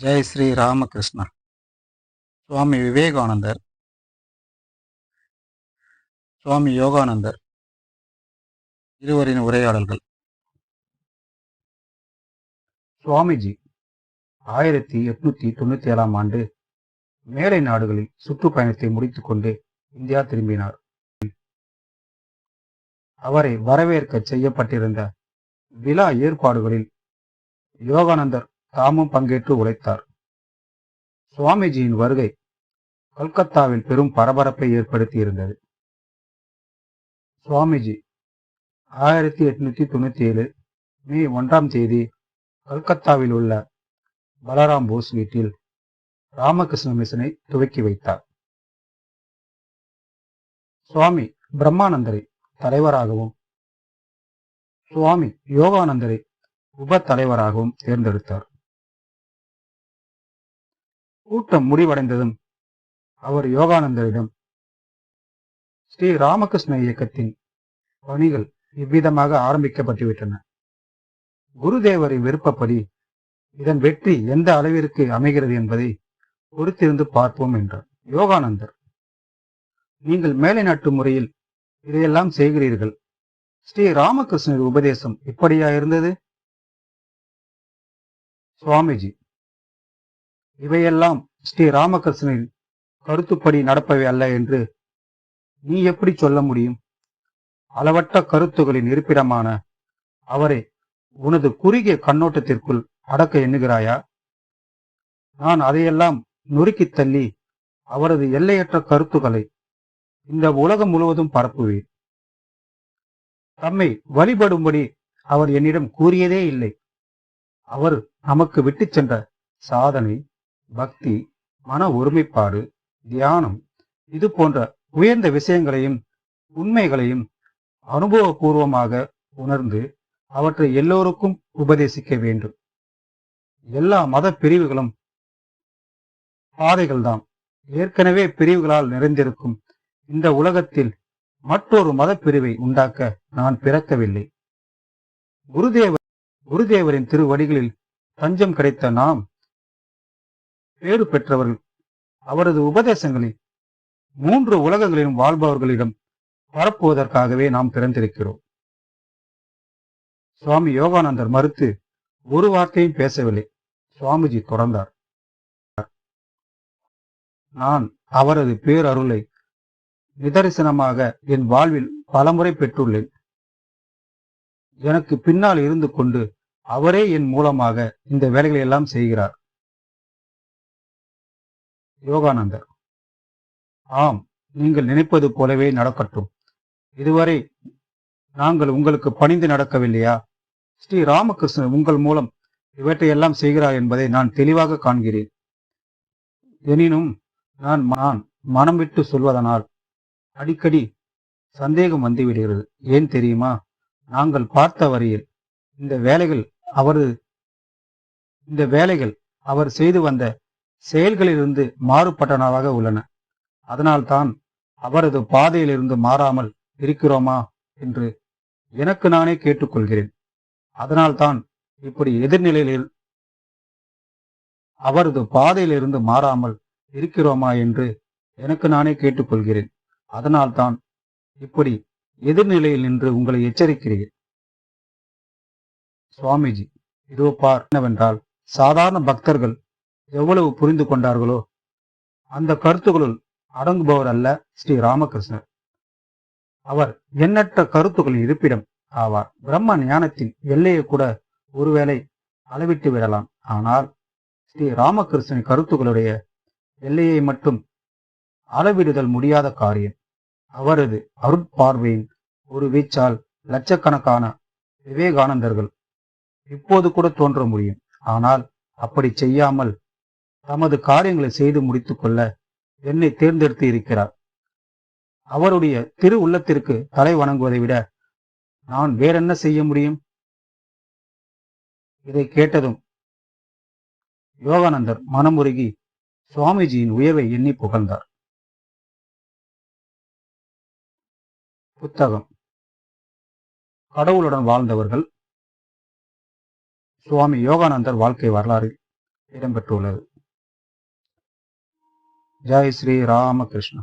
ஜெய் ஸ்ரீ ராமகிருஷ்ணா சுவாமி விவேகானந்தர். சுவாமி யோகானந்தர். இருவரின் உரையாடல்கள். சுவாமிஜி ஆயிரத்தி எட்நூத்தி தொண்ணூத்தி ஏழாம் ஆண்டு மேலை நாடுகளில் சுற்றுப்பயணத்தை முடித்துக்கொண்டு இந்தியா திரும்பினார். அவரை வரவேற்க செய்யப்பட்டிருந்த விழா ஏற்பாடுகளில் யோகானந்தர் தாமும் பங்கேற்று உழைத்தார். சுவாமிஜியின் வருகை கல்கத்தாவில் பெரும் பரபரப்பை ஏற்படுத்தி இருந்தது சுவாமிஜி ஆயிரத்தி எட்நூத்தி தொண்ணூத்தி ஏழு மே ஒன்றாம் தேதி கல்கத்தாவில் உள்ள பலராம் போஸ் வீட்டில் ராமகிருஷ்ண மிஷனை துவக்கி வைத்தார். சுவாமி பிரம்மானந்தரை தலைவராகவும் சுவாமி யோகானந்தரை உப தலைவராகவும் தேர்ந்தெடுத்தார். கூட்டம் முடிவடைந்ததும் அவர் யோகானந்தரிடம் ஸ்ரீ ராமகிருஷ்ண இயக்கத்தின் பணிகள் இவ்விதமாக ஆரம்பிக்கப்பட்டுவிட்டன. குருதேவரின் விருப்பப்படி இதன் வெற்றி எந்த அளவிற்கு அமைகிறது என்பதை பொறுத்திருந்து பார்ப்போம் என்றார். யோகானந்தர் நீங்கள் மேலை நாட்டு முறையில் இதையெல்லாம் செய்கிறீர்கள். ஸ்ரீ ராமகிருஷ்ணர் உபதேசம் இப்படியா இருந்தது? சுவாமிஜி இவையெல்லாம் ஸ்ரீ ராமகிருஷ்ணனின் கருத்துப்படி நடப்பவை அல்ல என்று நீ எப்படி சொல்ல முடியும்? அளவற்ற கருத்துகளின் இருப்பிடமான அவரை உனது குறுகிய கண்ணோட்டத்திற்குள் அடக்க எண்ணுகிறாயா? நான் அதையெல்லாம் நொறுக்கித் தள்ளி அவரது எல்லையற்ற கருத்துக்களை இந்த உலகம் முழுவதும் பரப்புவேன். தம்மை வழிபடும்படி அவர் என்னிடம் கூறியதே இல்லை. அவர் நமக்கு விட்டுச் சென்ற சாதனை பக்தி மன ஒருமைப்பாடு தியானம் இது போன்ற உயர்ந்த விஷயங்களையும் உண்மைகளையும் அனுபவபூர்வமாக உணர்ந்து அவற்றை எல்லோருக்கும் உபதேசிக்க வேண்டும். எல்லா மத பிரிவுகளும் பாதைகள்தான். ஏற்கனவே பிரிவுகளால் நிறைந்திருக்கும் இந்த உலகத்தில் மற்றொரு மத பிரிவை உண்டாக்க நான் பிறக்கவில்லை. குருதேவர் குருதேவரின் திருவடிகளில் தஞ்சம் கிடைத்த நாம் பேறு பெற்றவர்கள். அவரது உபதேசங்களை மூன்று உலகங்களிலும் வாழ்பவர்களிடம் பரப்புவதற்காகவே நாம் பிறந்திருக்கிறோம். சுவாமி யோகானந்தர் மறுத்து ஒரு வார்த்தையும் பேசவில்லை. சுவாமிஜி தொடர்ந்தார். நான் அவரது பேரருளை நிதரிசனமாக என் வாழ்வில் பலமுறை பெற்றுள்ளேன். எனக்கு பின்னால் இருந்து கொண்டு அவரே என் மூலமாக இந்த வேலைகளை எல்லாம் செய்கிறார். யோகானந்தர். ஆம் நீங்கள் நினைப்பது போலவே நடக்கட்டும். இதுவரை நாங்கள் உங்களுக்கு பணிந்து நடக்கவில்லையா? ஸ்ரீ ராமகிருஷ்ணன் உங்கள் மூலம் இவற்றையெல்லாம் செய்கிறார் என்பதை நான் தெளிவாக காண்கிறேன். எனினும் நான் நான் மனம் விட்டு சொல்வதனால் அடிக்கடி சந்தேகம் வந்துவிடுகிறது. ஏன் தெரியுமா? நாங்கள் பார்த்த வரையில் இந்த வேலைகள் அவரது இந்த வேலைகள் அவர் செய்து வந்த செயல்களிலிருந்து மாறுபட்டனவாக உள்ளன. அதனால்தான் அவரது பாதையிலிருந்து மாறாமல் இருக்கிறோமா என்று எனக்கு நானே கேட்டுக்கொள்கிறேன். அதனால்தான் இப்படி எதிர்நிலையில் அவரது பாதையிலிருந்து மாறாமல் இருக்கிறோமா என்று எனக்கு நானே கேட்டுக்கொள்கிறேன். அதனால்தான் இப்படி எதிர்நிலையில் நின்று உங்களை எச்சரிக்கிறேன். சுவாமிஜி இதோ பார் என்னவென்றால் சாதாரண பக்தர்கள் எவ்வளவு புரிந்து கொண்டார்களோ அந்த கருத்துக்களுள் அடங்குபவர் அல்ல ஸ்ரீ ராமகிருஷ்ணர். அவர் எண்ணற்ற கருத்துக்களின் இருப்பிடம் ஆவார். பிரம்ம ஞானத்தின் எல்லையை கூட ஒருவேளை அளவிட்டு விடலாம். ஆனால் ஸ்ரீ ராமகிருஷ்ணன் கருத்துக்களுடைய எல்லையை மட்டும் அளவிடுதல் முடியாத காரியம். அவரது அருட்பார்வையின் ஒரு வீச்சால் லட்சக்கணக்கான விவேகானந்தர்கள் இப்போது கூட தோன்ற முடியும். ஆனால் அப்படி செய்யாமல் தமது காரியங்களை செய்து முடித்துக்கொள்ள என்னை தேர்ந்தெடுத்து இருக்கிறார். அவருடைய திரு உள்ளத்திற்கு தலை வணங்குவதை விட நான் வேறென்ன செய்ய முடியும்? இதை கேட்டதும் யோகானந்தர் மனமுருகி சுவாமிஜியின் உயர்வை எண்ணி புகழ்ந்தார். புத்தகம். கடவுளுடன் வாழ்ந்தவர்கள். சுவாமி யோகானந்தர் வாழ்க்கை வரலாறு இடம்பெற்றுள்ளது. ஜெய் ஸ்ரீ ராமகிருஷ்ணா